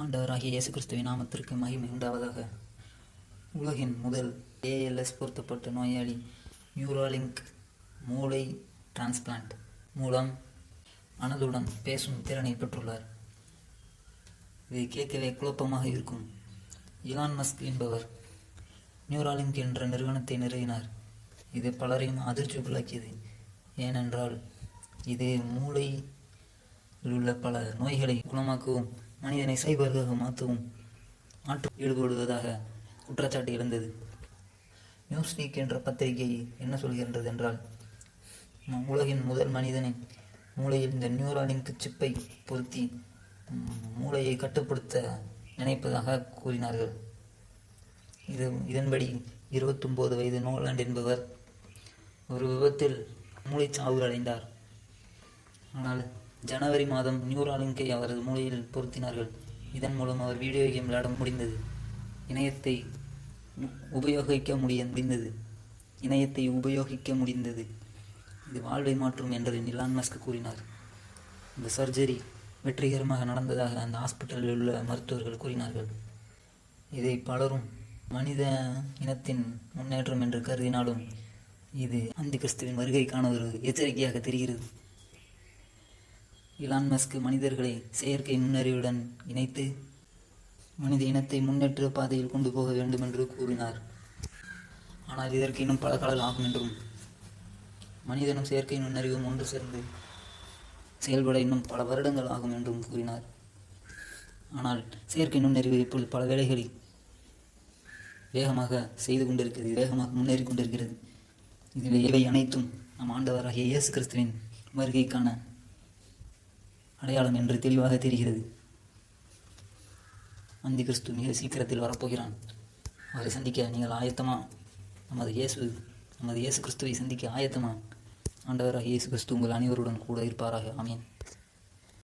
ஆண்டவராகிய இயேசு கிறிஸ்துவின் நாமத்திற்கு மகிமை உண்டாவதாக. உலகின் முதல் ஏஎல்எஸ் பொருத்தப்பட்ட நோயாளி நியூராலிங்க் மூளை டிரான்ஸ்பிளான்ட் மூலம் மனதுடன் பேசும் திறனை பெற்றுள்ளார். இதை கேட்கவே குழப்பமாக இருக்கும். இலான் மஸ்க் என்பவர் நியூராலிங்க் என்ற நிறுவனத்தை நிறுவினார். இது பலரையும் அதிர்ச்சிக்குள்ளாக்கியது. ஏனென்றால் இது மூளையில் உள்ள பல நோய்களை குணமாக்கவும் மனிதனை சைபர்களாக மாற்றவும் மாற்று ஈடுபடுவதாக குற்றச்சாட்டு இருந்தது. நியூஸ் லீக் என்ற பத்திரிகை என்ன சொல்கின்றது என்றால் உலகின் முதல் மனிதனை மூளையில் இந்த நியூராலிங்க் சிப்பை பொருத்தி மூளையை கட்டுப்படுத்த நினைப்பதாக கூறினார்கள். இது இதன்படி இருபத்தொம்போது வயது நோலாண்ட் என்பவர் ஒரு விபத்தில் மூளைச்சாவு அடைந்தார். ஆனால் ஜனவரி மாதம் நியூராலிங்கை அவரது மூளையில் பொருத்தினார்கள். இதன் மூலம் அவர் வீடியோ கேம் விளையாட முடிந்தது. இணையத்தை உபயோகிக்க முடிய முடிந்தது. இணையத்தை உபயோகிக்க முடிந்தது. இது வாழ்வை மாற்றும் என்று நிலான் மஸ்க் கூறினார். இந்த சர்ஜரி வெற்றிகரமாக நடந்ததாக அந்த ஹாஸ்பிட்டலில் உள்ள மருத்துவர்கள் கூறினார்கள். இதை பலரும் மனித இனத்தின் முன்னேற்றம் என்று கருதினாலும் இது அந்த கிறிஸ்துவின் வருகைக்கான ஒரு எச்சரிக்கையாக தெரிகிறது. இலான் மஸ்க் மனிதர்களை செயற்கை நுண்ணறிவுடன் இணைத்து மனித இனத்தை முன்னேற்ற பாதையில் கொண்டு போக வேண்டும் என்று கூறினார். ஆனால் இதற்கு இன்னும் பல காலம் ஆகும் என்றும் மனிதனும் செயற்கை நுண்ணறிவும் ஒன்று சேர்ந்து செயல்பட இன்னும் பல வருடங்கள் ஆகும் என்றும் கூறினார். ஆனால் செயற்கை நுண்ணறிவு இப்பொழுது பல வேலைகளில் வேகமாக செய்து கொண்டிருக்கிறது வேகமாக முன்னேறி கொண்டிருக்கிறது. இதில் இவை அனைத்தும் நம் ஆண்டவராகிய இயேசு கிறிஸ்துவின் வருகைக்கான அடையாளம் என்று தெளிவாக தெரிகிறது. அந்தி கிறிஸ்து மிக சீக்கிரத்தில் வரப்போகிறான். அவரை சந்திக்க நீங்கள் ஆயத்தமா? நமது இயேசு நமது இயேசு கிறிஸ்துவை சந்திக்க ஆயத்தமா? ஆண்டவராக இயேசு கிறிஸ்து உங்கள் அனைவருடன் கூட இருப்பாராக. ஆமீன்.